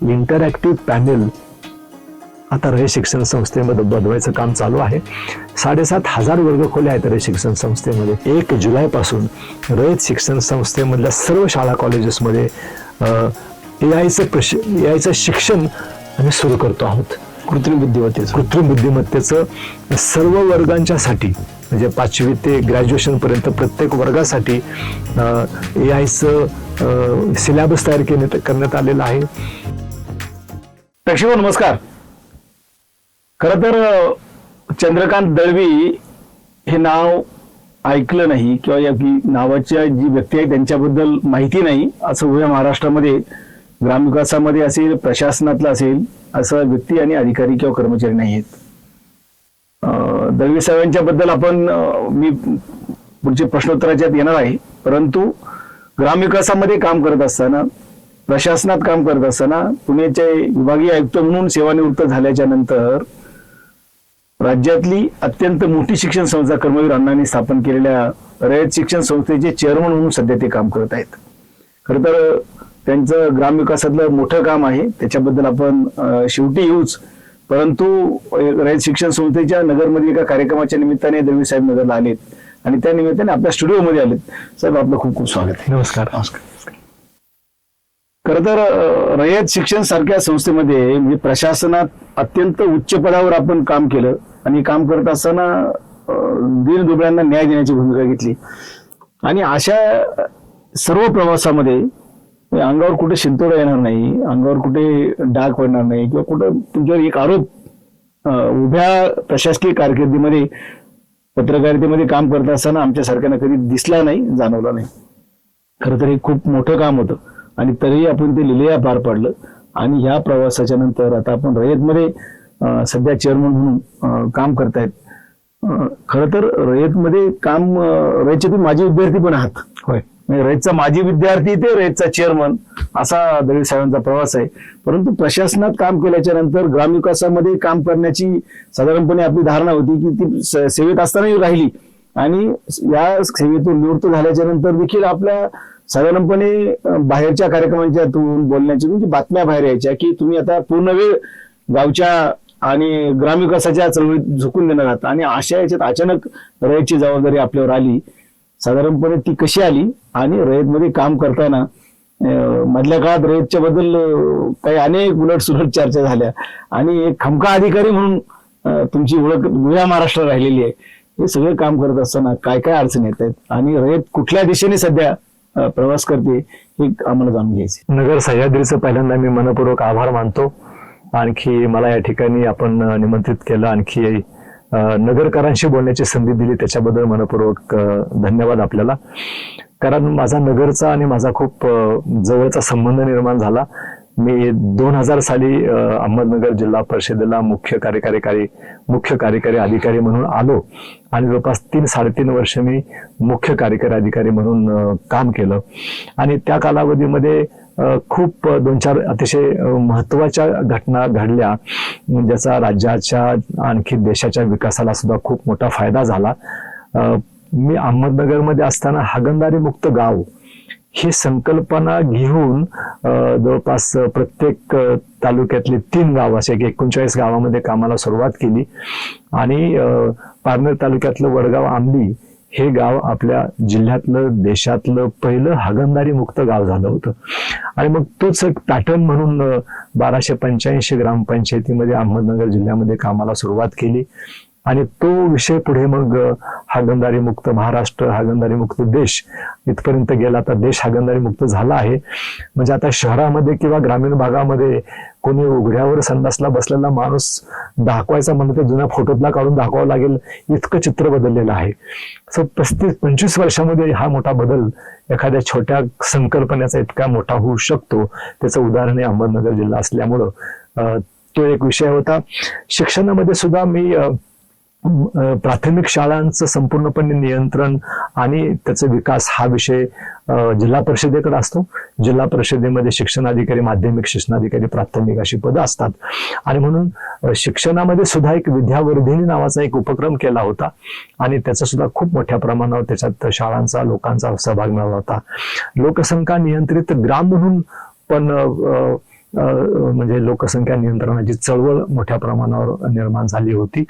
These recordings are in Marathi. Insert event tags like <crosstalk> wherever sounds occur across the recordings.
इंटरॅक्टिव्ह पॅनेल आता रयत शिक्षण संस्थेमध्ये बनवायचं काम चालू आहे. साडेसात हजार वर्ग खोल्या आहेत रयत शिक्षण संस्थेमध्ये. एक जुलैपासून रयत शिक्षण संस्थेमधल्या सर्व शाळा कॉलेजेसमध्ये ए आयचं प्रश ए आयचं शिक्षण आम्ही सुरू करतो आहोत. कृत्रिम बुद्धिमत्तेचं. कृत्रिम बुद्धिमत्तेचं सर्व वर्गांच्यासाठी म्हणजे पाचवी ते ग्रॅज्युएशन पर्यंत प्रत्येक वर्गासाठी ए आयचं सिलेबस तयार केण्यात करण्यात आलेलं आहे. प्रेक्षक हो, नमस्कार. खर तर चंद्रकांत दळवी हे नाव ऐकलं नाही किंवा या की नावाच्या जी व्यक्ती आहे त्यांच्याबद्दल माहिती नाही असं उभ्या महाराष्ट्रामध्ये ग्रामविकासामध्ये असेल प्रशासनातलं असेल असं व्यक्ती आणि अधिकारी किंवा कर्मचारी नाही आहेत. दळवी साहेबांच्या बद्दल आपण मी पुढचे प्रश्नोत्तराच्यात येणार आहे. परंतु ग्रामविकासामध्ये काम करत असताना प्रशासनात काम करत असताना पुण्याचे विभागीय आयुक्त म्हणून सेवानिवृत्त झाल्याच्यानंतर राज्यातली अत्यंत मोठी शिक्षण संस्था कर्मवीर अण्णांनी स्थापन केलेल्या रयत शिक्षण संस्थेचे चेअरमन म्हणून सध्या ते काम करत आहेत. खरं तर त्यांचं ग्रामविकासातलं मोठं काम आहे. त्याच्याबद्दल आपण शेवटी येऊच. परंतु रयत शिक्षण संस्थेच्या नगरमधील एका कार्यक्रमाच्या निमित्ताने दळवी साहेब नगरला आलेत. आणि त्या निमित्ताने आपल्या स्टुडिओमध्ये आलेत. साहेब आपलं खूप खूप स्वागत आहे. नमस्कार. खर तर रयत शिक्षण सारख्या संस्थेमध्ये म्हणजे प्रशासनात अत्यंत उच्च पदावर आपण काम केलं आणि काम करत असताना दीनदुबळ्यांना न्याय देण्याची भूमिका घेतली. आणि अशा सर्व प्रवासामध्ये म्हणजे अंगावर कुठे शिंतोडा येणार नाही अंगावर कुठे डाग पडणार नाही किंवा कुठं तुमच्यावर एक आरोप उभ्या प्रशासकीय कारकिर्दीमध्ये पत्रकारितेमध्ये काम करत असताना आमच्या सरकारनं कधी दिसला नाही जाणवला नाही. खरं तर हे खूप मोठं काम होतं. आणि तरीही आपण ते लिलया पार पाडलं. आणि ह्या प्रवासाच्या नंतर आता आपण रयतमध्ये सध्या चेअरमन म्हणून काम करतायत. खरं तर रयतमध्ये काम रयतचे तुम्ही माजी विद्यार्थी पण आहात. होय. म्हणजे रयतचा माजी विद्यार्थी ते रयतचा चेअरमन असा दळवी साहेबांचा प्रवास आहे. परंतु प्रशासनात काम केल्याच्यानंतर ग्रामविकासामध्ये काम करण्याची साधारणपणे आपली धारणा होती की ती सेवेत असतानाही राहिली. आणि या सेवेतून निवृत्त झाल्याच्यानंतर देखील आपल्या साधारणपणे बाहेरच्या कार्यक्रमांच्यातून बोलण्याच्या म्हणजे बातम्या बाहेर यायच्या की तुम्ही आता पूर्ण वेळ गावच्या आणि ग्रामविकासाच्या चळवळीत झुकून देणार आहात. आणि अशा याच्यात अचानक रयतची जबाबदारी आपल्यावर आली. साधारणपणे ती कशी आली? आणि रयतमध्ये काम करताना मधल्या काळात रयतच्या बद्दल काही अनेक उलट सुलट चर्चा झाल्या. आणि एक खमका अधिकारी म्हणून तुमची ओळख जुन्या महाराष्ट्र राहिलेली आहे. हे सगळं काम करत असताना काय काय अडचणी येत आहेत? आणि रयत कुठल्या दिशेने सध्या प्रवास करते हे आम्हाला जाणून घ्यायचे नगर सह्याद्रीचं पहिल्यांदा मी मनपूर्वक आभार मानतो. आणखी मला या ठिकाणी आपण निमंत्रित केलं. आणखी नगरकरांशी बोलण्याची संधी दिली. त्याच्याबद्दल मनपूर्वक धन्यवाद आपल्याला. कारण माझा नगरचा आणि माझा खूप जवळचा संबंध निर्माण झाला. मी दोन हजार साली अहमदनगर जिल्हा परिषदेला मुख्य कार्यकारी मुख्य कार्यकारी अधिकारी म्हणून आलो. आणि जवळपास तीन साडेतीन वर्ष मी मुख्य कार्यकारी अधिकारी म्हणून काम केलं. आणि त्या कालावधीमध्ये खूप दोन चार अतिशय महत्त्वाच्या घटना घडल्या. ज्याचा राज्याच्या आणखी देशाच्या विकासाला सुद्धा खूप मोठा फायदा झाला. मी अहमदनगरमध्ये असताना हागंदारी मुक्त गाव ही संकल्पना घेऊन जवळपास प्रत्येक तालुक्यातले तीन गाव असे एक एकोणचाळीस गावामध्ये कामाला सुरुवात केली. आणि पारनेर तालुक्यातलं वडगाव आंबी हे गाव आपल्या जिल्ह्यातलं देशातलं पहिलं हागंदारी मुक्त गाव झालं होतं. आणि मग तोच एक पॅटर्न म्हणून बाराशे पंच्याऐंशी ग्रामपंचायतीमध्ये अहमदनगर जिल्ह्यामध्ये कामाला सुरुवात केली. आणि तो विषय पुढे मग हागंदारी मुक्त महाराष्ट्र हागंदारी मुक्त देश इथपर्यंत गेला तर देश हागंदारी मुक्त झाला आहे. म्हणजे आता शहरामध्ये किंवा ग्रामीण भागामध्ये कोणी उघड्यावर संडासला बसलेला माणूस दाखवायचा म्हणलं तर जुन्या फोटोतला काढून दाखवावं लागेल इतकं चित्र बदललेलं आहे. सो पस्तीस पंचवीस वर्षामध्ये हा मोठा बदल एखाद्या छोट्या संकल्पनेचा इतका मोठा होऊ शकतो. त्याचं उदाहरण हे अहमदनगर जिल्हा असल्यामुळं तो एक विषय होता. शिक्षणामध्ये सुद्धा मी प्राथमिक शाळांचं संपूर्णपणे नियंत्रण आणि त्याचा विकास हा विषय जिल्हा परिषदेकडे असतो. जिल्हा परिषदेमध्ये शिक्षणाधिकारी माध्यमिक शिक्षणाधिकारी प्राथमिक अशी पदं असतात. आणि म्हणून शिक्षणामध्ये सुद्धा एक विद्यावर्धिनी नावाचा एक उपक्रम केला होता. आणि त्याचा सुद्धा खूप मोठ्या प्रमाणावर त्याच्यात शाळांचा लोकांचा सहभाग मिळाला होता. लोकसंख्या नियंत्रित ग्राम म्हणून पण अं, म्हणजे लोकसंख्या नियंत्रणाची चळवळ मोठ्या प्रमाणावर निर्माण झाली होती.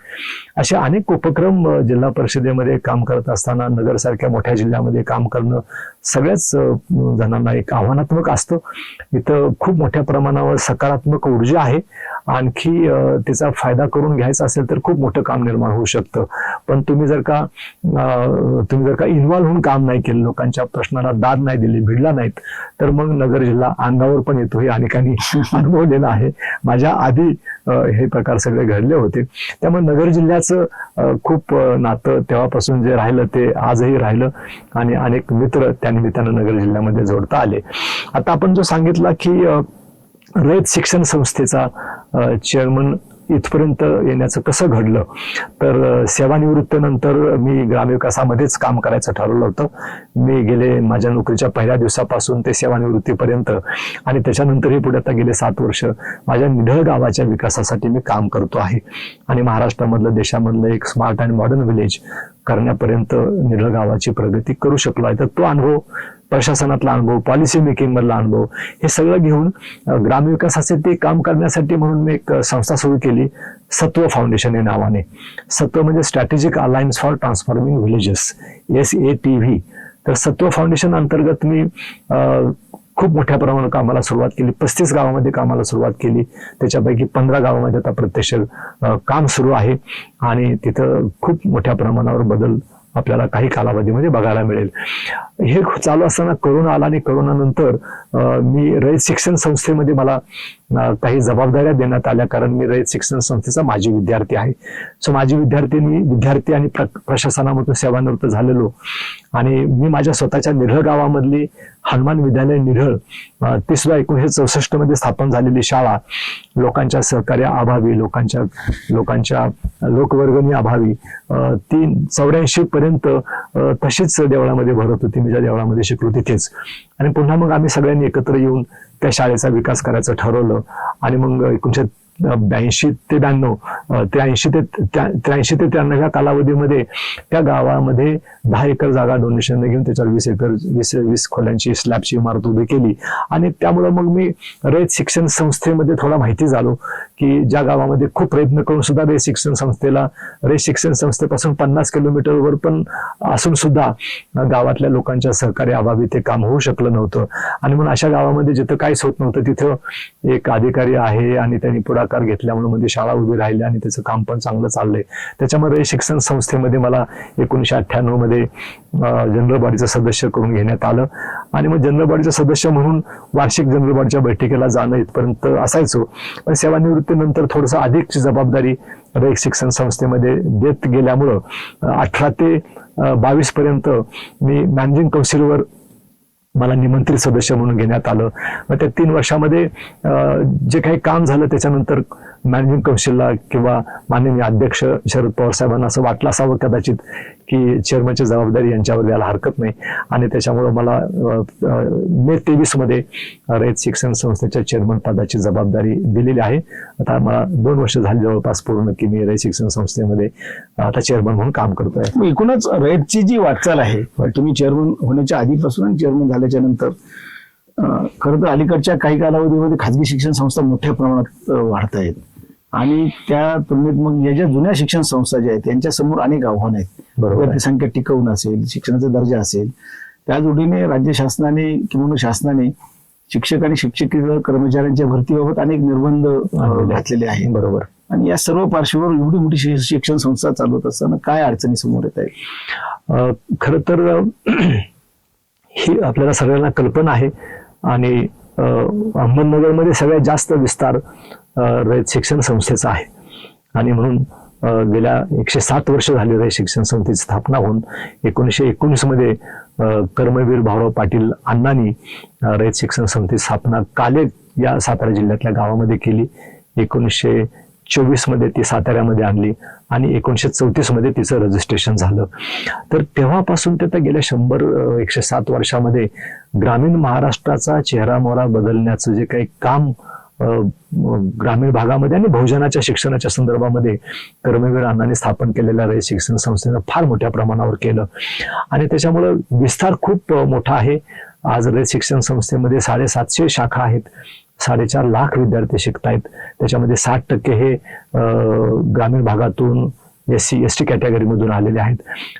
असे अनेक उपक्रम जिल्हा परिषदेमध्ये काम करत असताना नगरसारख्या मोठ्या जिल्ह्यामध्ये काम करणं सगळ्याच जणांना एक आव्हानात्मक असतं. इथं खूप मोठ्या प्रमाणावर सकारात्मक ऊर्जा आहे. आणखी त्याचा फायदा करून घ्यायचा असेल तर खूप मोठं काम निर्माण होऊ शकतं. पण तुम्ही जर का तुम्ही जर का इन्व्हॉल्व्ह होऊन काम नाही केलं लोकांच्या प्रश्नाला दाद नाही दिली भिडला नाहीत तर मग नगर जिल्हा अंगावर पण येतो. हे अनेकांनी <laughs> अनुभवलेला आहे. माझ्या आधी हे प्रकार सगळे घडले होते. त्यामुळे नगर जिल्ह्याचं खूप नातं तेव्हापासून जे राहिलं ते आजही राहिलं आणि अनेक मित्र त्या निमित्तानं नगर जिल्ह्यामध्ये जोडता आले. आता आपण जो सांगितला की रयत शिक्षण संस्थेचा चेअरमन इथपर्यंत येण्याचं कसं घडलं? तर सेवानिवृत्तीनंतर मी ग्रामविकासामध्येच काम करायचं ठरवलं होतं. मी गेले माझ्या नोकरीच्या पहिल्या दिवसापासून ते सेवानिवृत्तीपर्यंत आणि त्याच्यानंतरही पुढे आता गेले सात वर्ष माझ्या निढळ गावाच्या विकासासाठी मी काम करतो आहे. आणि महाराष्ट्रामधलं देशामधलं एक स्मार्ट अँड मॉडर्न विलेज करण्यापर्यंत निढळ गावाची प्रगती करू शकलो आहे. तर तो अनुभव प्रशासनातला अनुभव पॉलिसी मेकिंग मधला अनुभव हे सगळं घेऊन ग्रामविकासाचे ते काम करण्यासाठी म्हणून मी एक संस्था सुरू केली सत्व फाउंडेशन या नावाने. सत्व म्हणजे strategic alliance for transforming villages S A T V तर सत्व फाउंडेशन अंतर्गत मी खूप मोठ्या प्रमाणात कामाला सुरुवात केली पस्तीस गावामध्ये कामाला सुरुवात केली. त्याच्यापैकी पंधरा गावामध्ये आता प्रत्यक्ष काम सुरू आहे. आणि तिथं खूप मोठ्या प्रमाणावर बदल आपल्याला काही कालावधीमध्ये म्हणजे बघायला मिळेल. हे चालू असताना करोना आला आणि करोनानंतर मी रयत शिक्षण संस्थेमध्ये मला काही जबाबदाऱ्या देण्यात आल्या कारण मी रयत शिक्षण संस्थेचा माजी विद्यार्थी आहे. सो माझी विद्यार्थ्यांनी विद्यार्थी आणि प्र प्रशासनामधून सेवानिवृत्त झालेलो. आणि मी माझ्या स्वतःच्या निर्ह गावामधली हनुमान विद्यालय निरळ अ, ती सुद्धा एकोणीशे चौसष्टमध्ये स्थापन झालेली शाळा लोकांच्या सहकार्या अभावी लोकांच्या लोकांच्या लोकवर्गणी अभावी तीन चौऱ्याऐंशी पर्यंत तशीच देवळामध्ये भरत होती. मी ज्या देवळामध्ये शिकलो तिथेच. आणि पुन्हा मग आम्ही सगळ्यांनी एकत्र येऊन त्या शाळेचा विकास करायचं ठरवलं. आणि मग एकोणीशे ब्याऐंशी ते ब्याण्णव त्र्याऐंशी ते त्र्याऐंशी ते त्र्याण्णव या कालावधीमध्ये त्या गावामध्ये दहा एकर जागा डोनेशन घेऊन त्याच्यावर वीस एकर वीस वीस खोल्यांची स्लॅबची इमारत उभी केली. आणि त्यामुळं मग मी रयत शिक्षण संस्थेमध्ये थोडा माहिती झालो. की ज्या गावामध्ये खूप प्रयत्न करून सुद्धा रयत शिक्षण संस्थेला रयत शिक्षण संस्थेपासून पन्नास किलोमीटरवर पण असून सुद्धा गावातल्या लोकांच्या सहकार्य अभावी ते काम होऊ शकलं नव्हतं. आणि म्हणून अशा गावामध्ये जिथं काहीच होत नव्हतं तिथं एक अधिकारी आहे आणि त्यांनी पुढाकार घेतल्यामुळे म्हणजे शाळा उभी राहिली आणि त्याचं काम पण चांगलं चाललंय. त्याच्यामध्ये शिक्षण संस्थेमध्ये मला एकोणीशे अठ्ठ्याण्णवमध्ये जनरल बॉडीचं सदस्य करून घेण्यात आलं. आणि मग जनरल बॉडीचं सदस्य म्हणून वार्षिक जनरल बॉडीच्या बैठकीला जाणं इथपर्यंत असायचो. पण सेवानिवृत्त निवृत्तीनंतर थोडंसं अधिकची जबाबदारी रयत शिक्षण संस्थेमध्ये देत गेल्यामुळं अठरा ते बावीस पर्यंत मी मॅनेजिंग कौन्सिलवर मला निमंत्रित सदस्य म्हणून घेण्यात आलं. मग त्या तीन वर्षामध्ये अं, जे काही काम झालं त्याच्यानंतर मॅनेजिंग काउन्सिलला किंवा माननीय अध्यक्ष शरद पवार साहेबांना असं वाटलं असावं कदाचित की चेअरमनची जबाबदारी यांच्यावर द्यायला हरकत नाही. आणि त्याच्यामुळं मला मे तेवीसमध्ये रयत शिक्षण संस्थेच्या चेअरमन पदाची जबाबदारी दिलेली आहे. आता मला दोन वर्ष झाली जवळपास पूर्ण की मी रयत शिक्षण संस्थेमध्ये आता चेअरमन म्हणून काम करतोय. एकूणच रेटची जी वाटचाल आहे तुम्ही चेअरमन होण्याच्या आधीपासून आणि चेअरमन झाल्याच्यानंतर खरं तर अलीकडच्या काही कालावधीमध्ये खाजगी शिक्षण संस्था मोठ्या प्रमाणात वाढत आहेत आणि त्या तुलनेत मग या ज्या जुन्या शिक्षण संस्था ज्या आहेत त्यांच्यासमोर अनेक आव्हानं आहेत. बरोबर. आहे. विद्यार्थी संख्या टिकवून असेल शिक्षणाचा दर्जा असेल. त्या जोडीने राज्य शासनाने किंवा शासनाने शिक्षक आणि शिक्षकेतर कर्मचाऱ्यांच्या भरतीबाबत अनेक निर्बंध. घातलेले आहेत. बरोबर. आणि या सर्व पार्श्वभूमीवर एवढी मोठी शिक्षण संस्था चालवत असताना काय अडचणी समोर येत आहेत? खरं तर <clears throat> ही आपल्याला सगळ्यांना कल्पना आहे. आणि अहमदनगरमध्ये सगळ्यात जास्त विस्तार रयत शिक्षण संस्थेचा आहे. आणि म्हणून गेल्या एकशे सात वर्ष झाली रयत शिक्षण संस्थेची स्थापना होऊन एकोणीसशे एकोणीसमध्ये कर्मवीर भाऊराव पाटील अण्णांनी रयत शिक्षण संस्थेची स्थापना काले या सातारा जिल्ह्यातल्या गावामध्ये केली. एकोणीसशे चोवीसमध्ये ती साताऱ्यामध्ये आणली आणि एकोणीशे चौतीसमध्ये तिचं रजिस्ट्रेशन झालं. तर तेव्हापासून ते तर गेल्या शंभर एकशे सात वर्षामध्ये ग्रामीण महाराष्ट्राचा चेहरा मोहरा बदलण्याचं जे काही काम ग्रामीण भागामध्ये आणि बहुजनाच्या शिक्षणाच्या संदर्भामध्ये कर्मवीर अण्णाने स्थापन केलेल्या रयत शिक्षण संस्थेनं फार मोठ्या प्रमाणावर केलं. आणि त्याच्यामुळं विस्तार खूप मोठा आहे. आज रयत शिक्षण संस्थेमध्ये साडेसातशे शाखा आहेत. साडेचार लाख विद्यार्थी शिकतायत. त्याच्यामध्ये साठ टक्के हे ग्रामीण भागातून एस सी एस टी कॅटेगरीमधून आलेले आहेत.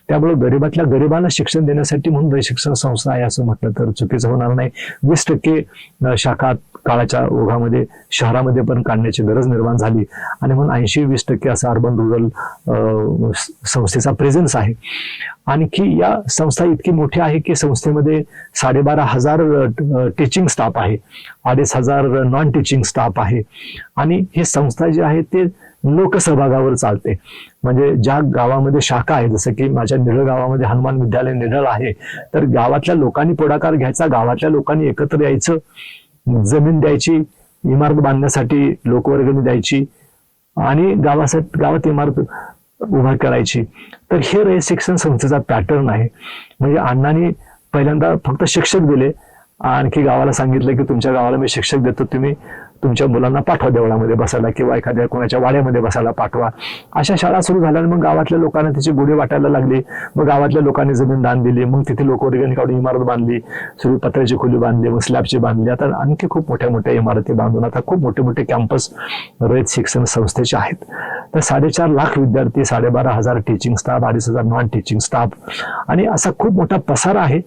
त्यामुळे गरिबातल्या गरिबांना शिक्षण देण्यासाठी म्हणून शिक्षण संस्था आहे असं म्हटलं तर चुकीचं होणार नाही. वीस टक्के शाखा काळाच्या ओघामध्ये शहरामध्ये पण काढण्याची गरज निर्माण झाली. आणि म्हणून ऐंशी वीस टक्के असा अर्बन रुरल संस्थेचा प्रेझेन्स आहे. आणखी या संस्था इतकी मोठी आहे की संस्थेमध्ये साडेबारा हजार टीचिंग स्टाफ आहे. अडीच हजार नॉन टीचिंग स्टाफ आहे. आणि हे संस्था जी आहे ते लोकसहभागावर चालते. म्हणजे ज्या गावामध्ये शाखा आहे जसं की माझ्या निढळ गावामध्ये हनुमान विद्यालय निढळ आहे तर गावातल्या लोकांनी पुढाकार घ्यायचा गावातल्या लोकांनी एकत्र यायचं जमीन द्यायची इमारत बांधण्यासाठी लोकवर्गणी द्यायची आणि गावासाठी गावात इमारत उभा करायची. तर हे रे शिक्षण संस्थेचा पॅटर्न आहे. म्हणजे अण्णांनी पहिल्यांदा फक्त शिक्षक दिले. आणखी गावाला सांगितलं की तुमच्या गावाला मी शिक्षक देतो तुम्ही तुमच्या मुलांना पाठवा देवळामध्ये बसायला किंवा एखाद्या कोणाच्या वाड्यामध्ये बसायला पाठवा. अशा शाळा सुरू झाल्या मग गावातल्या लोकांना त्याची गुढे वाटायला लागली. मग गावातल्या लोकांनी जमीन दान दिली. मग तिथे लोकवर्गणी काढून इमारत बांधली. सुरू पत्र्याची खोली बांधली. मग स्लॅबची बांधली. आता आणखी खूप मोठ्या मोठ्या इमारती बांधून आता खूप मोठे मोठे कॅम्पस रयत शिक्षण संस्थेचे आहेत. तर साडेचार लाख विद्यार्थी साडेबारा हजार टीचिंग स्टाफ अडीच हजार नॉन टीचिंग स्टाफ आणि असा खूप मोठा पसारा आहे.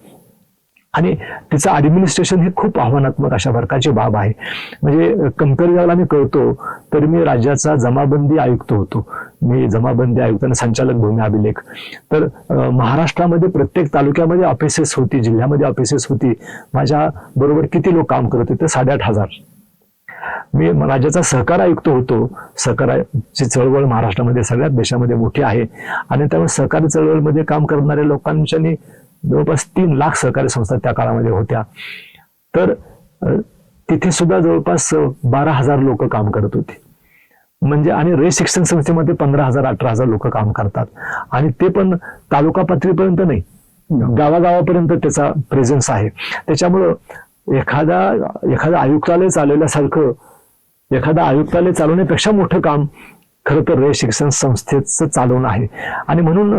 आणि तिचं ॲडमिनिस्ट्रेशन हे खूप आव्हानात्मक अशा प्रकारची बाब आहे. म्हणजे कंपेरिजनला मी कळतो तर मी राज्याचा जमाबंदी आयुक्त होतो. मी जमाबंदी आयुक्त आणि संचालक भूमी अभिलेख. तर महाराष्ट्रामध्ये प्रत्येक तालुक्यामध्ये ऑफिसेस होती जिल्ह्यामध्ये ऑफिसेस होती. माझ्या बरोबर किती लोक काम करत होते साडेआठ हजार. मी राज्याचा सहकार आयुक्त होतो. सहकाराची चळवळ महाराष्ट्रामध्ये सगळ्यात देशामध्ये मोठी आहे. आणि त्यामुळे सहकारी चळवळमध्ये काम करणाऱ्या लोकांच्या जवळपास तीन लाख सहकारी संस्था त्या काळामध्ये होत्या. तर तिथे सुद्धा जवळपास बारा हजार लोक काम करत होते. म्हणजे आणि रे शिक्षण संस्थेमध्ये पंधरा हजार अठरा हजार लोक काम करतात. आणि ते पण तालुका पातळीपर्यंत नाही गावागावापर्यंत त्याचा प्रेझेन्स आहे. त्याच्यामुळं एखादा एखादा आयुक्तालय चालवल्यासारखं एखादा आयुक्तालय चालवण्यापेक्षा मोठं काम खरं तर शिक्षण संस्थेचं चालवणं आहे. आणि म्हणून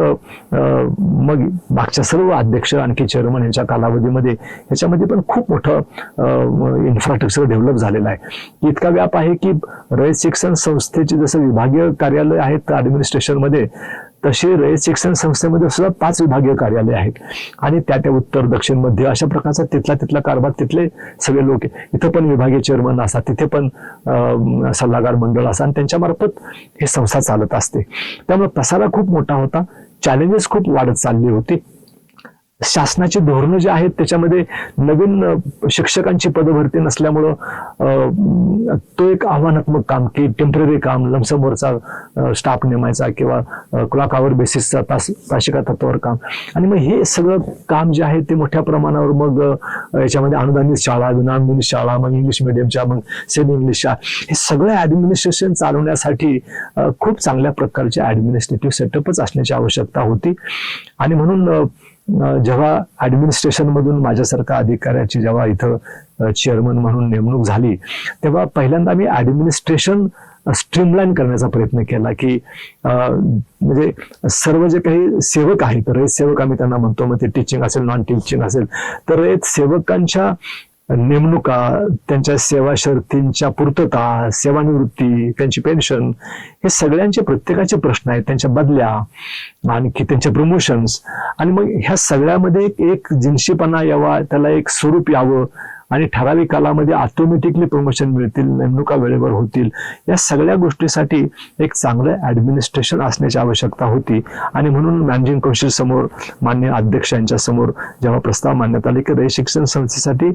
मग मागच्या सर्व अध्यक्ष आणखी चेअरमन यांच्या कालावधीमध्ये याच्यामध्ये पण खूप मोठं इन्फ्रास्ट्रक्चर डेव्हलप झालेलं आहे. इतका व्याप आहे की रयत शिक्षण संस्थेचे जसं विभागीय कार्यालय आहेत ॲडमिनिस्ट्रेशनमध्ये तसे रयत शिक्षण संस्थेमध्ये सुद्धा पाच विभागीय कार्यालय आहेत. आणि त्या त्या उत्तर दक्षिण मध्य अशा प्रकारचा तिथला तिथला कारभार तिथले सगळे लोक इथं पण विभागीय चेअरमन असा तिथे पण सल्लागार मंडळ असा आणि त्यांच्यामार्फत हे संस्था चालत असते. त्यामुळे पसारा खूप मोठा होता. चॅलेंजेस खूप वाढत चालली होती. शासनाची धोरणं जी आहेत त्याच्यामध्ये नवीन शिक्षकांची पदभरती नसल्यामुळं तो एक आव्हानात्मक काम की टेंपररी काम लमसमवरचा स्टाफ नेमायचा किंवा क्लॉक आवर बेसिसचा तास तासिका तत्वावर काम. आणि मग हे सगळं काम जे आहे ते मोठ्या प्रमाणावर मग याच्यामध्ये अनुदानित शाळा विनानुदानित शाळा मग इंग्लिश मिडियमच्या मग सेमी इंग्लिश शाळा हे सगळं ॲडमिनिस्ट्रेशन चालवण्यासाठी खूप चांगल्या प्रकारचे ॲडमिनिस्ट्रेटिव्ह सेटअपच असण्याची आवश्यकता होती. आणि म्हणून जेव्हा ॲडमिनिस्ट्रेशनमधून माझ्यासारख्या माझ्यासारखा अधिकाऱ्याची जेव्हा इथं चेअरमन म्हणून नेमणूक झाली तेव्हा पहिल्यांदा मी ऍडमिनिस्ट्रेशन स्ट्रीमलाईन करण्याचा प्रयत्न केला की म्हणजे सर्व जे काही सेवक आहेत रयत सेवक आम्ही त्यांना म्हणतो मग ते टीचिंग असेल नॉन टीचिंग असेल तर रयत सेवकांच्या नेमणुका त्यांच्या सेवा शर्तींच्या पूर्तता सेवानिवृत्ती त्यांची पेन्शन हे सगळ्यांचे प्रत्येकाचे प्रश्न आहेत. त्यांच्या बदल्या आणखी त्यांचे प्रमोशन्स आणि मग ह्या सगळ्यामध्ये एक- एक जिनशीपणा यावा त्याला एक स्वरूप यावं आणि ठराविक कालामध्ये ऑटोमॅटिकली प्रमोशन मिळतील नेमणुका वेळेवर होतील. या सगळ्या गोष्टीसाठी एक चांगलं ऍडमिनिस्ट्रेशन असण्याची आवश्यकता होती. आणि म्हणून मॅनेजिंग कौन्सिल समोर मान्य अध्यक्षांच्या समोर जेव्हा प्रस्ताव मांडण्यात आले की रयत शिक्षण संस्थेसाठी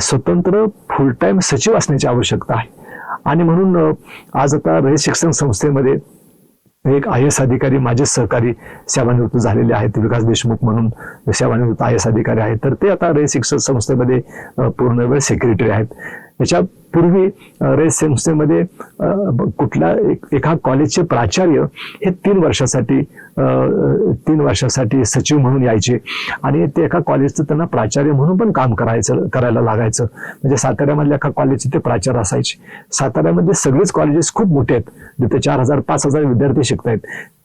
स्वतंत्र फुल टाईम सचिव असण्याची आवश्यकता आहे. आणि म्हणून आज आता रयत शिक्षण संस्थेमध्ये एक आय एस अधिकारी माझे सहकारी सेवानिवृत्त झालेले आहेत विकास देशमुख म्हणून सेवानिवृत्त आय एस अधिकारी आहेत. तर ते आता रे शिक्षण संस्थेमध्ये पूर्ण वेळ सेक्रेटरी आहेत. याच्यापूर्वी पूर्वी संस्थेमध्ये कुठला एका कॉलेजचे प्राचार्य हे तीन वर्षासाठी तीन वर्षासाठी सचिव म्हणून यायचे. आणि ते एका कॉलेजचं त्यांना प्राचार्य म्हणून पण काम करायचं करायला लागायचं. म्हणजे साताऱ्यामधल्या एका कॉलेजचे ते प्राचार्य असायचे. साताऱ्यामध्ये सगळेच कॉलेजेस खूप मोठे आहेत. जिथे चार हजार पाच हजार विद्यार्थी शिकतायत.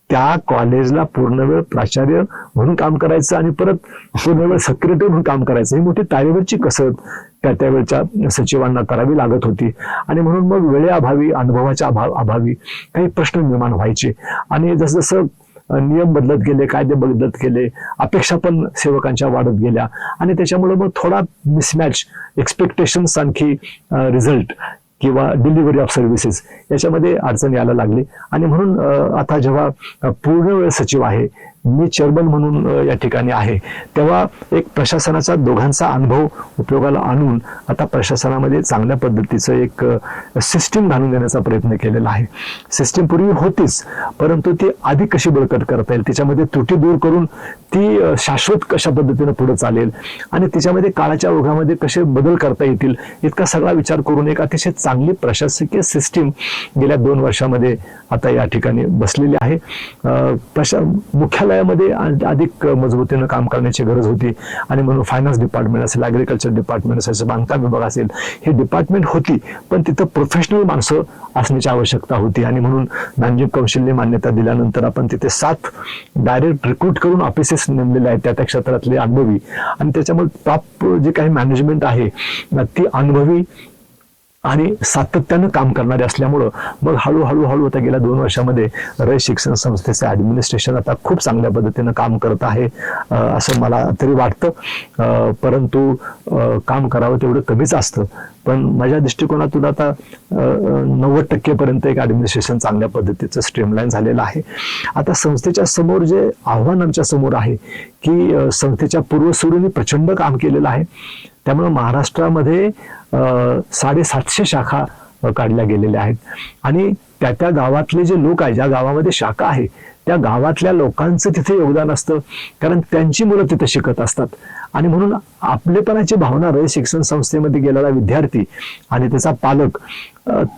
त्या कॉलेजला पूर्ण वेळ प्राचार्य म्हणून काम करायचं आणि परत पूर्णवेळ सेक्रेटरी म्हणून काम करायचं. ही मोठी तारेवरची कसरत. त्या त्यावेळच्या सचिवांना करावी लागत होती. आणि म्हणून मग वेळेअभावी अनुभवाच्या अभाव अभावी काही प्रश्न निर्माण व्हायचे. आणि जसजसं नियम बदलत गेले कायदे बदलत गेले अपेक्षा पण सेवकांच्या वाढत गेल्या. आणि त्याच्यामुळे मग थोडा मिसमॅच एक्सपेक्टेशन्स आणखी रिझल्ट किंवा डिलिव्हरी ऑफ सर्व्हिसेस याच्यामध्ये अडचण यायला लागली. आणि म्हणून आता जेव्हा पूर्ण वेळ सचिव आहे मी चेअरमन म्हणून या ठिकाणी आहे. तेव्हा एक प्रशासनाचा दोघांचा अनुभव उपयोगाला आणून आता प्रशासनामध्ये चांगल्या पद्धतीचं एक सिस्टीम घालून देण्याचा प्रयत्न केलेला आहे. सिस्टीम पूर्वी होतीच परंतु ती अधिक कशी बळकट करता येईल त्याच्यामध्ये त्रुटी दूर करून ती शाश्वत कशा पद्धतीनं पुढे चालेल आणि तिच्यामध्ये काळाच्या ओघामध्ये कसे बदल करता येतील इतका सगळा विचार करून एक अतिशय चांगली प्रशासकीय सिस्टीम गेल्या दोन वर्षामध्ये आता या ठिकाणी बसलेली आहे. प्रशा मुख्यालय आ- अधिक मजबूतीनं काम करण्याची गरज होती. आणि म्हणून फायनान्स डिपार्टमेंट असेल ॲग्रिकल्चर डिपार्टमेंट असेल बांधकाम विभाग असेल हे डिपार्टमेंट होती. पण तिथं प्रोफेशनल माणसं असण्याची आवश्यकता होती. आणि म्हणून नानजिब कौशल्य मान्यता दिल्यानंतर आपण तिथे सात डायरेक्ट रिक्रूट करून ऑफिसेस नेमलेले आहेत. त्या त्या क्षेत्रातले अनुभवी. आणि त्याच्यामुळे टॉप जे काही मॅनेजमेंट आहे ती अनुभवी आणि सातत्यानं काम करणारे असल्यामुळं मग हळूहळू हळू आता गेल्या दोन वर्षामध्ये रय शिक्षण संस्थेचे ॲडमिनिस्ट्रेशन आता खूप चांगल्या पद्धतीनं काम करत आहे असं मला तरी वाटतं. अं, परंतु अं, काम करावं तेवढं कमीच असतं. पण माझ्या दृष्टिकोनातून आता नव्वद टक्केपर्यंत एक ॲडमिनिस्ट्रेशन चांगल्या पद्धतीचं स्ट्रीमलाईन झालेलं आहे. आता संस्थेच्या समोर जे आव्हान आमच्यासमोर आहे की संस्थेच्या पूर्वसुरूंनी प्रचंड काम केलेलं आहे. त्यामुळे महाराष्ट्रामध्ये साडेसातशे शाखा काढल्या गेलेल्या आहेत. आणि त्या त्या गावातले जे लोक आहे ज्या गावामध्ये शाखा आहे त्या गावातल्या लोकांचं तिथे योगदान असतं. कारण त्यांची मुलं तिथे शिकत असतात. आणि म्हणून आपलेपणाची भावना रय शिक्षण संस्थेमध्ये गेलेला विद्यार्थी आणि त्याचा पालक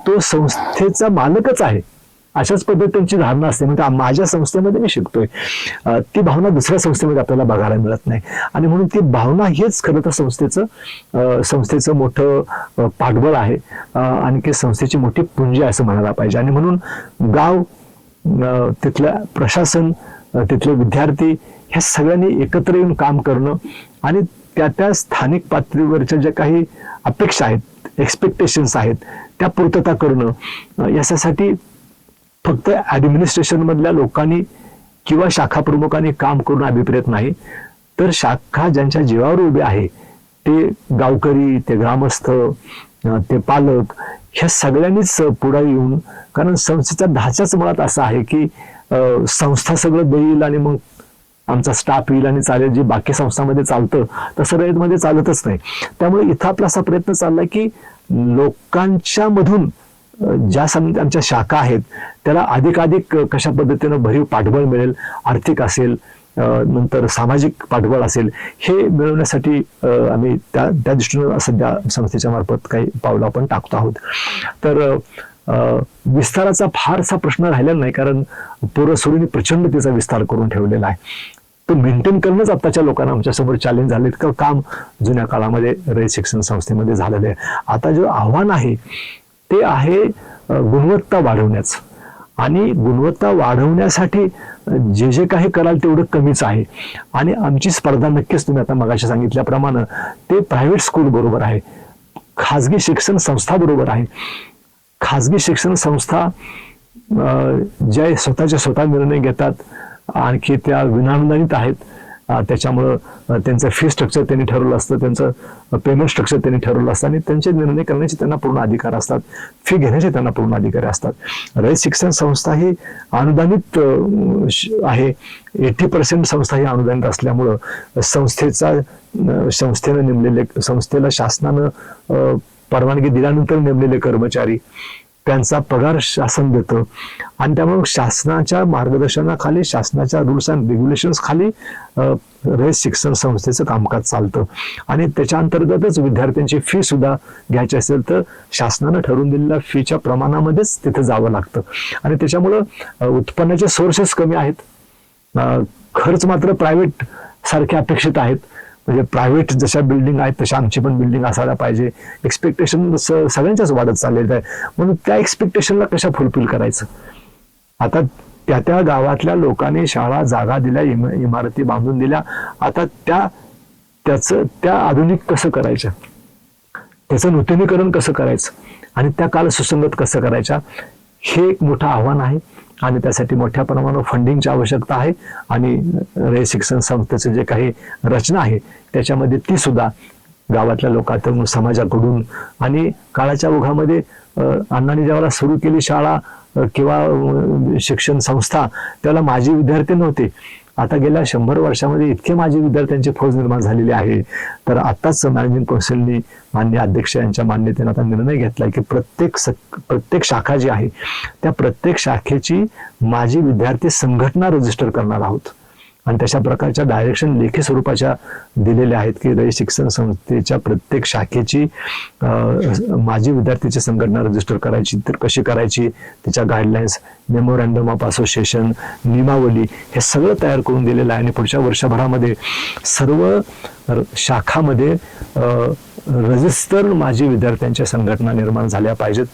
तो संस्थेचा मालकच आहे. अशाच पद्धतीची धारणा असते. म्हणजे माझ्या संस्थेमध्ये मी शिकतोय. ती भावना दुसऱ्या संस्थेमध्ये आपल्याला बघायला मिळत नाही. आणि म्हणून ती भावना हेच खरं तर संस्थेचं संस्थेचं मोठं पाठबळ आहे. आणखी संस्थेची मोठी पुंजी आहे असं म्हणायला पाहिजे. आणि म्हणून गाव तिथलं प्रशासन तिथले विद्यार्थी ह्या सगळ्यांनी एकत्र येऊन काम करणं आणि त्या त्या स्थानिक पातळीवरच्या ज्या काही अपेक्षा आहेत एक्सपेक्टेशन्स आहेत त्या पूर्तता करणं याच्यासाठी फक्त ऍडमिनिस्ट्रेशन मधल्या लोकांनी किंवा शाखा प्रमुखांनी काम करून अभिप्रेत नाही. तर शाखा ज्यांच्या जीवावर उभे आहे ते गावकरी ते ग्रामस्थ ते पालक ह्या सगळ्यांनीच पुढे येऊन कारण संस्थेचा ढाचाच मुळात असा आहे की संस्था सगळं देईल आणि मग आमचा स्टाफ येईल आणि चालेल. जे बाकी संस्थांमध्ये चालतं तसं रयतमध्ये चालतच नाही. त्यामुळे इथं आपला असा प्रयत्न चाललाय की लोकांच्या मधून ज्या समिती आमच्या शाखा आहेत त्याला अधिकाधिक कशा पद्धतीनं भरीव पाठबळ मिळेल आर्थिक असेल नंतर सामाजिक पाठबळ असेल हे मिळवण्यासाठी आम्ही त्या त्या दृष्टीनं सध्या संस्थेच्या मार्फत काही पावलं आपण टाकतो आहोत. तर विस्ताराचा फारसा प्रश्न राहिलेला नाही कारण पूर्वसुरीने प्रचंड त्याचा विस्तार करून ठेवलेला आहे. तो मेंटेन करणंच आत्ताच्या लोकांना आमच्यासमोर चॅलेंज झाले इतकं काम जुन्या काळामध्ये रयत शिक्षण संस्थेमध्ये झालेलं आहे. आता जे आव्हान आहे ते आहे गुणवत्ता वाढवण्याचं. आणि गुणवत्ता वाढवण्यासाठी जे जे काही कराल तेवढं कमीच आहे. आणि आमची स्पर्धा नक्कीच तुम्ही आता मगाशी सांगितल्याप्रमाणे ते प्रायव्हेट स्कूल बरोबर आहे. खाजगी शिक्षण संस्था बरोबर आहे. खाजगी शिक्षण संस्था ज्या स्वतःच्या स्वतः निर्णय घेतात आणखी त्या विनानुदानित आहेत. त्याच्यामुळं त्यांचं फी स्ट्रक्चर त्यांनी ठरवलं असतं त्यांचं पेमेंट स्ट्रक्चर त्यांनी ठरवलं असतं आणि त्यांचे निर्णय करण्याचे त्यांना पूर्ण अधिकार असतात. फी घेण्याचे त्यांना पूर्ण अधिकार असतात. रयत शिक्षण संस्था ही अनुदानित श- आहे. एटी पर्सेंट संस्था ही अनुदानित असल्यामुळं संस्थेचा संस्थेनं नेमलेले संस्थेला शासनानं परवानगी दिल्यानंतर नेमलेले कर्मचारी त्यांचा पगार शासन देतं. आणि त्यामुळे शासनाच्या मार्गदर्शनाखाली शासनाच्या रूल्स अँड रेग्युलेशन्स खाली रयत शिक्षण संस्थेचं कामकाज चालतं. आणि त्याच्या अंतर्गतच विद्यार्थ्यांची फी सुद्धा घ्यायची असेल तर शासनानं ठरवून दिलेल्या फीच्या प्रमाणामध्येच तिथे जावं लागतं. आणि त्याच्यामुळं उत्पन्नाचे सोर्सेस कमी आहेत. खर्च मात्र प्रायव्हेट सारखे अपेक्षित आहेत. म्हणजे प्रायव्हेट जशा बिल्डिंग आहेत तशा आमची पण बिल्डिंग असायला पाहिजे. एक्सपेक्टेशन सगळ्यांच्याच वाढत चाललेलं आहे म्हणून त्या एक्सपेक्टेशनला कशा फुलफिल करायचं? आता त्या त्या गावातल्या लोकांनी शाळा जागा दिल्या इम- इमारती बांधून दिल्या. आता त्या त्याचं त्या आधुनिक कसं करायचं? त्याचं नूतनीकरण कसं करायचं? आणि त्या काल सुसंगत कसं करायच्या? हे एक मोठं आव्हान आहे. आणि त्यासाठी मोठ्या प्रमाणावर फंडिंगची आवश्यकता आहे. आणि रे शिक्षण संस्थेचं जे काही रचना आहे त्याच्यामध्ये ती सुद्धा गावातल्या लोकांतून समाजाकडून आणि काळाच्या ओघामध्ये अण्णांनी ज्यावेळेला सुरू केली शाळा किंवा शिक्षण संस्था त्याला माझी विद्यार्थी नव्हते. आता गेल्या शंभर वर्षामध्ये इतके माझे विद्यार्थ्यांची फौज निर्माण झालेली आहे. तर आताच मॅनेजिंग कौन्सिलनी मान्य अध्यक्ष यांच्या मान्यतेने आता निर्णय घेतलाय की प्रत्येक प्रत्येक शाखा जी आहे त्या प्रत्येक शाखेची माझी विद्यार्थी संघटना रजिस्टर करणार आहोत. आणि तशा प्रकारच्या डायरेक्शन लेखी स्वरूपाच्या दिलेल्या आहेत की रयत शिक्षण संस्थेच्या प्रत्येक शाखेची माझी विद्यार्थीची संघटना रजिस्टर करायची तर कशी करायची तिच्या गाईडलाईन्स मेमोरँडम ऑफ असोसिएशन नियमावली हे सगळं तयार करून दिलेलं आहे. आणि पुढच्या वर्षभरामध्ये सर्व शाखामध्ये रजिस्टर माझी विद्यार्थ्यांच्या संघटना निर्माण झाल्या पाहिजेत.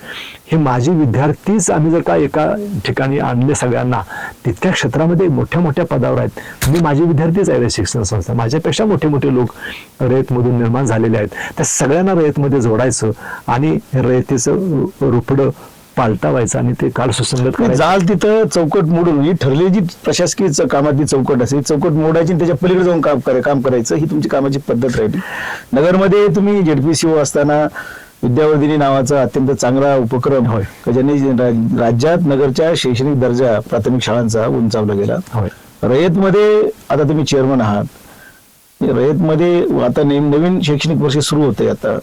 हे माझी विद्यार्थीच आम्ही जर का एका ठिकाणी आणले सगळ्यांना तितक्या क्षेत्रामध्ये मोठ्या मोठ्या पदावर आहेत. मी माझे विद्यार्थीच आहे रे शिक्षण संस्था. माझ्यापेक्षा मोठे मोठे लोक रयतमधून निर्माण झालेले आहेत. त्या सगळ्यांना रयतमध्ये जोडायचं आणि रयतेचं रुपडं पालटावायचं आणि ते काल सुसंगत जाल तिथं चौकट मोडून ही ठरलेली जी प्रशासकीय च- कामातली चौकट असेल चौकट मोडायची आणि त्याच्या पलीकडे जाऊन काम कराय काम करायचं ही तुमची कामाची पद्धत राहिली. नगरमध्ये तुम्ही जेडपीसीओ असताना विद्यावर्धिनी नावाचा अत्यंत चांगला उपक्रम होय. ज्यांनी राज्यात नगरच्या शैक्षणिक दर्जा प्राथमिक शाळांचा उंचावला गेला. होय. रयतमध्ये आता तुम्ही चेअरमन आहात. रयतमध्ये आता नेम- नवीन शैक्षणिक वर्ष सुरू होते आता.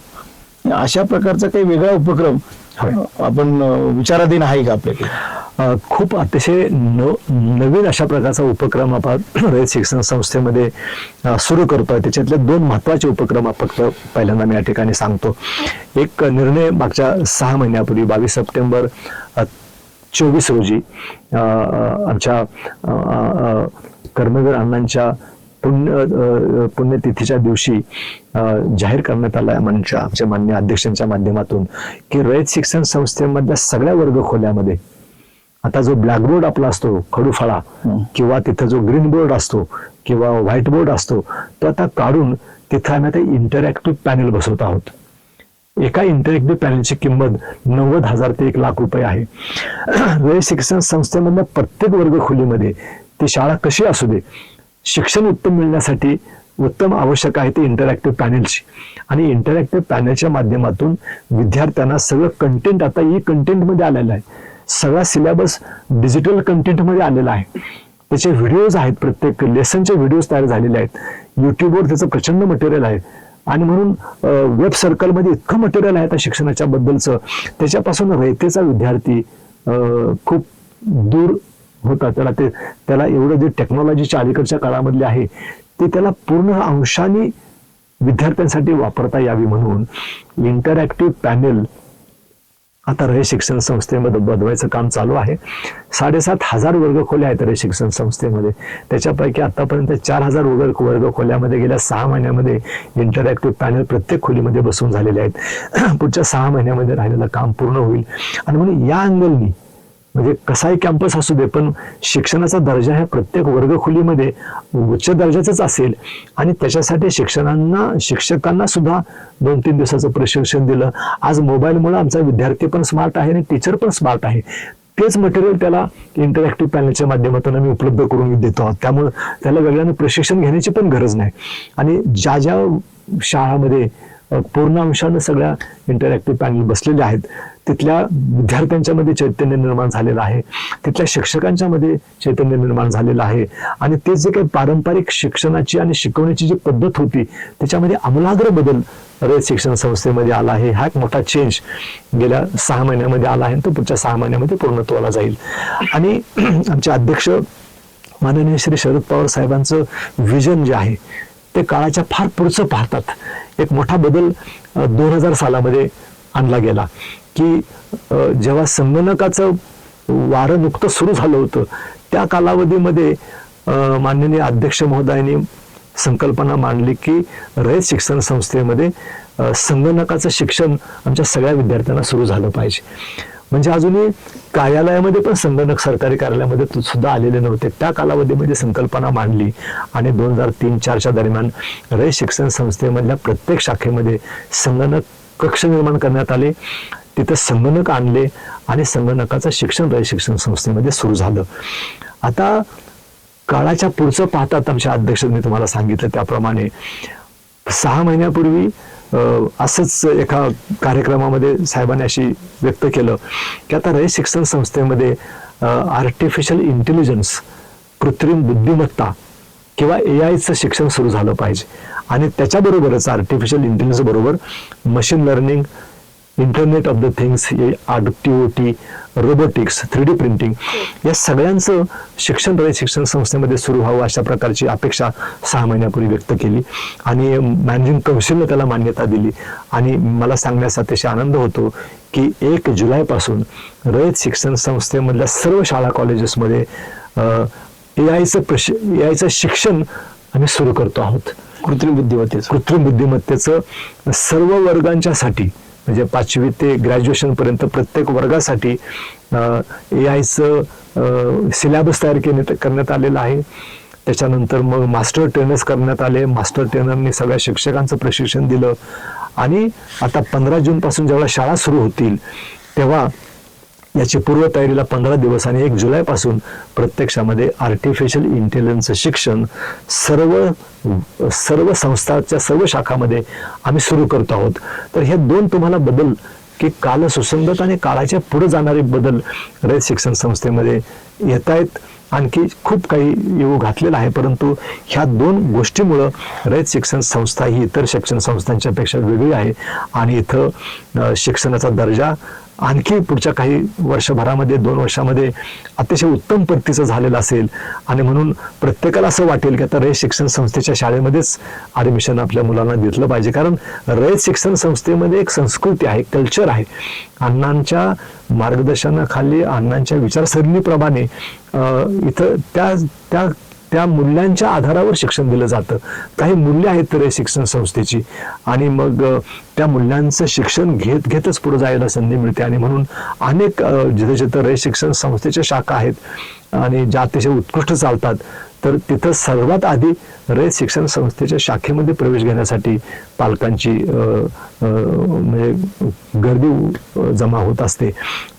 अशा प्रकारचा काही वेगळा उपक्रम. आपण विचाराधीन आहे का आपल्याकडे? खूप अतिशय न नवीन अशा प्रकारचा उपक्रम आपण <clears throat> रयत शिक्षण संस्थेमध्ये सुरू करतोय. त्याच्यातले दोन महत्त्वाचे उपक्रम फक्त पहिल्यांदा मी या ठिकाणी सांगतो. एक निर्णय मागच्या सहा महिन्यापूर्वी बावीस सप्टेंबर चोवीस रोजी आमच्या कर्मवीर अण्णांच्या पुण्य पुण्यतिथीच्या दिवशी जाहीर करण्यात आला आमच्या आमच्या मान्य अध्यक्षांच्या माध्यमातून की रयत शिक्षण संस्थेमधल्या सगळ्या वर्ग खोल्यामध्ये आता जो ब्लॅकबोर्ड आपला असतो खडूफळा. किंवा तिथं जो ग्रीन बोर्ड असतो किंवा व्हाईट बोर्ड असतो तो आता काढून तिथं आम्ही आता इंटरॅक्टिव्ह पॅनल बसवत आहोत एका इंटरॅक्टिव्ह पॅनलची किंमत नव्वद हजार ते एक लाख रुपये आहे रयत शिक्षण संस्थेमधल्या प्रत्येक वर्ग खोलीमध्ये ती शाळा कशी असू दे शिक्षण उत्तम मिळण्यासाठी उत्तम आवश्यक आहे ते इंटरॅक्टिव्ह पॅनेलची आणि इंटरॅक्टिव्ह पॅनेलच्या माध्यमातून विद्यार्थ्यांना सगळं कंटेंट आता ई कंटेंटमध्ये आलेलं आहे. सगळा सिलेबस डिजिटल कंटेंटमध्ये आलेला आहे. त्याचे व्हिडिओज आहेत प्रत्येक लेसनचे व्हिडिओज तयार झालेले आहेत. युट्यूबवर त्याचं प्रचंड मटेरियल आहे. आणि म्हणून वेब सर्कलमध्ये इतकं मटेरियल आहे त्या शिक्षणाच्या बद्दलचं. त्याच्यापासून रयतेचा विद्यार्थी खूप दूर होता त्याला ते त्याला एवढं जे टेक्नॉलॉजीच्या अलीकडच्या काळामधले आहे ते त्याला पूर्ण अंशाने विद्यार्थ्यांसाठी वापरता यावी म्हणून इंटरॅक्टिव्ह पॅनेल आता रय शिक्षण संस्थेमध्ये बदवायचं काम चालू आहे. साडेसात हजार वर्ग खोल्या आहेत रय शिक्षण संस्थेमध्ये. त्याच्यापैकी आतापर्यंत चार हजार वर्ग वर्ग खोल्यामध्ये गेल्या सहा महिन्यामध्ये इंटरॅक्टिव्ह पॅनल प्रत्येक खोलीमध्ये बसून झालेले आहेत. <clears throat> पुढच्या सहा महिन्यामध्ये राहिलेलं काम पूर्ण होईल. आणि म्हणून या अँगलनी म्हणजे कसाही कॅम्पस असू दे पण शिक्षणाचा दर्जा ह्या प्रत्येक वर्गखोलीमध्ये उच्च दर्जाचाच असेल. आणि त्याच्यासाठी शिक्षणांना शिक्षकांना सुद्धा दोन तीन दिवसाचं प्रशिक्षण दिलं. आज मोबाईलमुळे आमचा विद्यार्थी पण स्मार्ट आहे आणि टीचर पण स्मार्ट आहे. तेच मटेरियल त्याला इंटरॅक्टिव्ह पॅनलच्या माध्यमातून आम्ही उपलब्ध करून देतो. आहोत त्यामुळे त्याला वेगळ्यानं प्रशिक्षण घेण्याची पण गरज नाही. आणि ज्या ज्या शाळामध्ये पूर्ण अंशानं सगळ्या इंटरॅक्टिव्ह पॅनल बसलेल्या आहेत. तिथल्या विद्यार्थ्यांच्या मध्ये चैतन्य निर्माण झालेलं आहे. तिथल्या शिक्षकांच्या मध्ये चैतन्य निर्माण झालेलं आहे. आणि ते जे काही पारंपरिक शिक्षणाची आणि शिकवण्याची जी पद्धत होती त्याच्यामध्ये आमूलाग्र बदल रयत शिक्षण संस्थेमध्ये आला आहे. हा एक मोठा चेंज गेल्या सहा महिन्यामध्ये आला आहे तो पुढच्या सहा महिन्यामध्ये पूर्णत्वाला जाईल. आणि <clears throat> आमचे अध्यक्ष माननीय श्री शरद पवार साहेबांचं विजन जे आहे ते काळाच्या फार पुढचं पाहतात. एक मोठा बदल दोन हजार सालामध्ये आणला गेला. की जेव्हा संगणकाचं वारं नुकतं सुरू झालं होतं त्या कालावधीमध्ये माननीय अध्यक्ष महोदयांनी संकल्पना मांडली की रयत शिक्षण संस्थेमध्ये संगणकाचं शिक्षण आमच्या सगळ्या विद्यार्थ्यांना सुरू झालं पाहिजे. म्हणजे अजूनही कार्यालयामध्ये पण संगणक सरकारी कार्यालयामध्ये सुद्धा आलेले नव्हते. त्या कालावधीमध्ये संकल्पना मांडली आणि दोन हजार तीन चारच्या दरम्यान रय शिक्षण संस्थेमधल्या प्रत्येक शाखेमध्ये संगणक कक्ष निर्माण करण्यात आले. तिथं संगणक आणले आणि संगणकाचं शिक्षण रय शिक्षण संस्थेमध्ये सुरू झालं. आता काळाच्या पुढचं पाहतात आमच्या अध्यक्षांनी तुम्हाला सांगितलं त्याप्रमाणे. सहा महिन्यापूर्वी असंच एका कार्यक्रमामध्ये साहेबांनी अशी व्यक्त केलं की आता रे शिक्षण संस्थेमध्ये आर्टिफिशियल इंटेलिजन्स कृत्रिम बुद्धिमत्ता किंवा ए आयचं शिक्षण सुरू झालं पाहिजे. आणि त्याच्याबरोबरच आर्टिफिशियल इंटेलिजन्स बरोबर machine learning internet of the things T O T robotics three D printing या सगळ्यांचं शिक्षण रयत शिक्षण संस्थेमध्ये सुरू व्हावं अशा प्रकारची अपेक्षा सहा महिन्यापूर्वी व्यक्त केली. आणि मॅनेजिंग काउन्सिलनं त्याला मान्यता दिली. आणि मला सांगण्यास अतिशय आनंद होतो की एक जुलैपासून रयत शिक्षण संस्थेमधल्या सर्व शाळा कॉलेजेसमध्ये ए आयचं प्रश ए आयचं शिक्षण आम्ही सुरू करतो आहोत. कृत्रिम बुद्धिमत्तेचं. कृत्रिम बुद्धिमत्तेचं सर्व वर्गांच्यासाठी म्हणजे पाचवी ते ग्रॅज्युएशनपर्यंत प्रत्येक वर्गासाठी ए आयचं सिलॅबस तयार केले करण्यात आलेलं आहे. त्याच्यानंतर मग मास्टर ट्रेनर्स करण्यात आले. मास्टर ट्रेनरने सगळ्या शिक्षकांचं प्रशिक्षण दिलं. आणि आता पंधरा जूनपासून जेव्हा शाळा सुरू होतील तेव्हा याची पूर्वतयारीला पंधरा दिवस आणि एक जुलैपासून प्रत्यक्षामध्ये आर्टिफिशियल इंटेलिजन्सचं शिक्षण सर्व सर्व संस्थाच्या सर्व शाखामध्ये आम्ही सुरू करतो आहोत. तर हे दोन तुम्हाला बदल की काल सुसंगत आणि काळाच्या पुढे जाणारे बदल रयत शिक्षण संस्थेमध्ये येत आहेत आणखी खूप काही येऊ घातलेलं आहे परंतु ह्या दोन गोष्टीमुळं रयत शिक्षण संस्था ही इतर शिक्षण संस्थांच्यापेक्षा वेगळी आहे. आणि इथं शिक्षणाचा दर्जा आणखी पुढच्या काही वर्षभरामध्ये दोन वर्षामध्ये अतिशय उत्तम पद्धतीचं झालेलं असेल. आणि म्हणून प्रत्येकाला असं वाटेल की आता रयत शिक्षण संस्थेच्या शाळेमध्येच ॲडमिशन आपल्या मुलांना घेतलं पाहिजे. कारण रयत शिक्षण संस्थेमध्ये एक संस्कृती आहे कल्चर आहे. अण्णांच्या मार्गदर्शनाखाली अण्णांच्या विचारसरणीप्रमाणे इथं त्या त्या त्या मूल्यांच्या आधारावर शिक्षण दिलं जातं. काही मूल्य आहेत तर शिक्षण संस्थेची. आणि मग त्या मूल्यांचं शिक्षण घेत घेतच पुढे जायला संधी मिळते. आणि म्हणून अनेक जिथे जिथं रे शिक्षण संस्थेच्या शाखा आहेत आणि ज्या अतिशय उत्कृष्ट चालतात तर तिथं सर्वात आधी रयत शिक्षण संस्थेच्या शाखेमध्ये प्रवेश घेण्यासाठी पालकांची म्हणजे गर्दी जमा होत असते.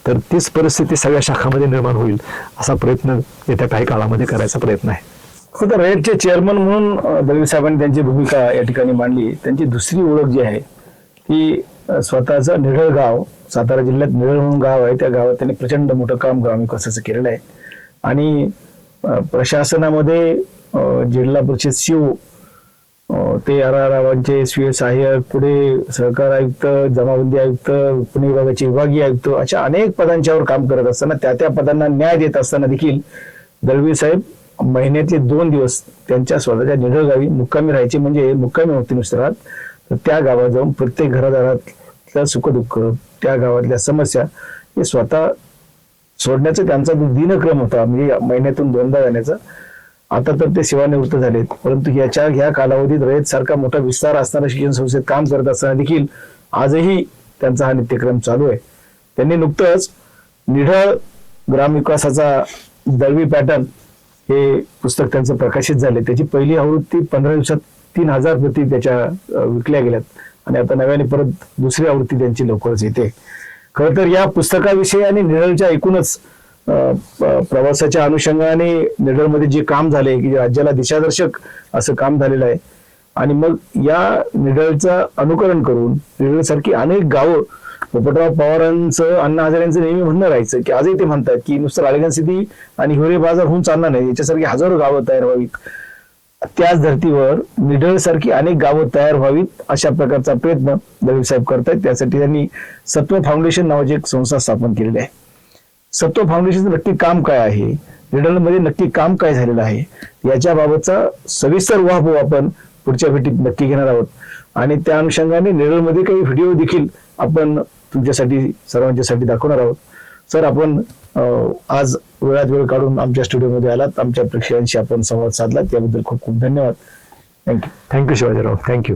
तर तीच परिस्थिती सगळ्या शाखामध्ये निर्माण होईल असा प्रयत्न येत्या काही काळामध्ये करायचा प्रयत्न आहे. फक्त रेडचे चेअरमन म्हणून दलवीर दळवी साहेबांनी त्यांची भूमिका या ठिकाणी मांडली. त्यांची दुसरी ओळख जी आहे ती स्वतःचं निरळ गाव सातारा जिल्ह्यात निरळ म्हणून गाव आहे. त्या गावात त्यांनी प्रचंड मोठं काम ग्रामविकासाचं केलेलं आहे. आणि प्रशासनामध्ये जिल्हा परिषद शिव ते आर आर रावांचे स्वीय सहाय्यक पुढे सहकार आयुक्त जमाबंदी आयुक्त पुणे विभागाचे विभागीय आयुक्त अशा अनेक पदांच्यावर काम करत असताना त्या त्या पदांना न्याय देत असताना देखील दळवी साहेब महिन्यातले दोन दिवस त्यांच्या स्वतःच्या निढळ गावी मुक्कामी राहायचे म्हणजे मुक्कामी होते नुसतं तर त्या गावात जाऊन प्रत्येक घरादारातल्या सुखदुःख त्या गावातल्या समस्या हे स्वतः सोडण्याचा त्यांचा जो दिनक्रम होता म्हणजे महिन्यातून दोनदा जाण्याचा आता तर ते सेवानिवृत्त झालेत. परंतु याच्या ह्या कालावधीत रयत सारखा मोठा विस्तार असणाऱ्या शिक्षण संस्थेत काम करत असताना देखील आजही त्यांचा हा नित्यक्रम चालू आहे. त्यांनी नुकतंच निढळ ग्रामविकासाचा दळवी पॅटर्न हे पुस्तक त्यांचं प्रकाशित झाले. त्याची पहिली आवृत्ती पंधरा दिवसात तीन हजार प्रती त्याच्या विकल्या गेल्यात. आणि आता नव्याने परत दुसरी आवृत्ती त्यांची लवकरच येते. खर तर या पुस्तकाविषयी आणि निढळच्या एकूणच अं, प्रवासाच्या अनुषंगाने निढळमध्ये जे काम झाले की राज्याला दिशादर्शक असं काम झालेलं आहे. आणि मग या निढळचं अनुकरण करून निढळसारखी अनेक गावं पोपटराव पवारांचं अण्णा हजारेंचं नेहमी म्हणणं राहायचं की आजही ते म्हणतात की नुसतं राळेगण सिटी आणि हिवरे बाजार होऊन चालणार नाही. याच्यासारखी हजारो गावं तयार व्हावीत. त्याच धर्तीवर निढळ सारखी अनेक गावं तयार व्हावीत अशा प्रकारचा प्रयत्न दळवी साहेब करतायत. त्यासाठी त्यांनी सत्व फाउंडेशन नावाची एक संस्था स्थापन केलेली आहे. सत्व फाउंडेशनचं नक्की काम काय आहे? निडलमध्ये नक्की काम काय झालेलं आहे? याच्या बाबतचा सविस्तर उहापोह आपण पुढच्या भेटीत नक्की घेणार आहोत. आणि त्या अनुषंगाने नेरळमध्ये काही व्हिडिओ देखील आपण तुमच्यासाठी सर्वांच्यासाठी दाखवणार आहोत. सर आपण आज वेळात वेळ काढून आमच्या स्टुडिओमध्ये आलात. आमच्या प्रेक्षकांशी आपण संवाद साधला त्याबद्दल खूप खूप धन्यवाद. Thank you thank you Shivajirao. थँक्यू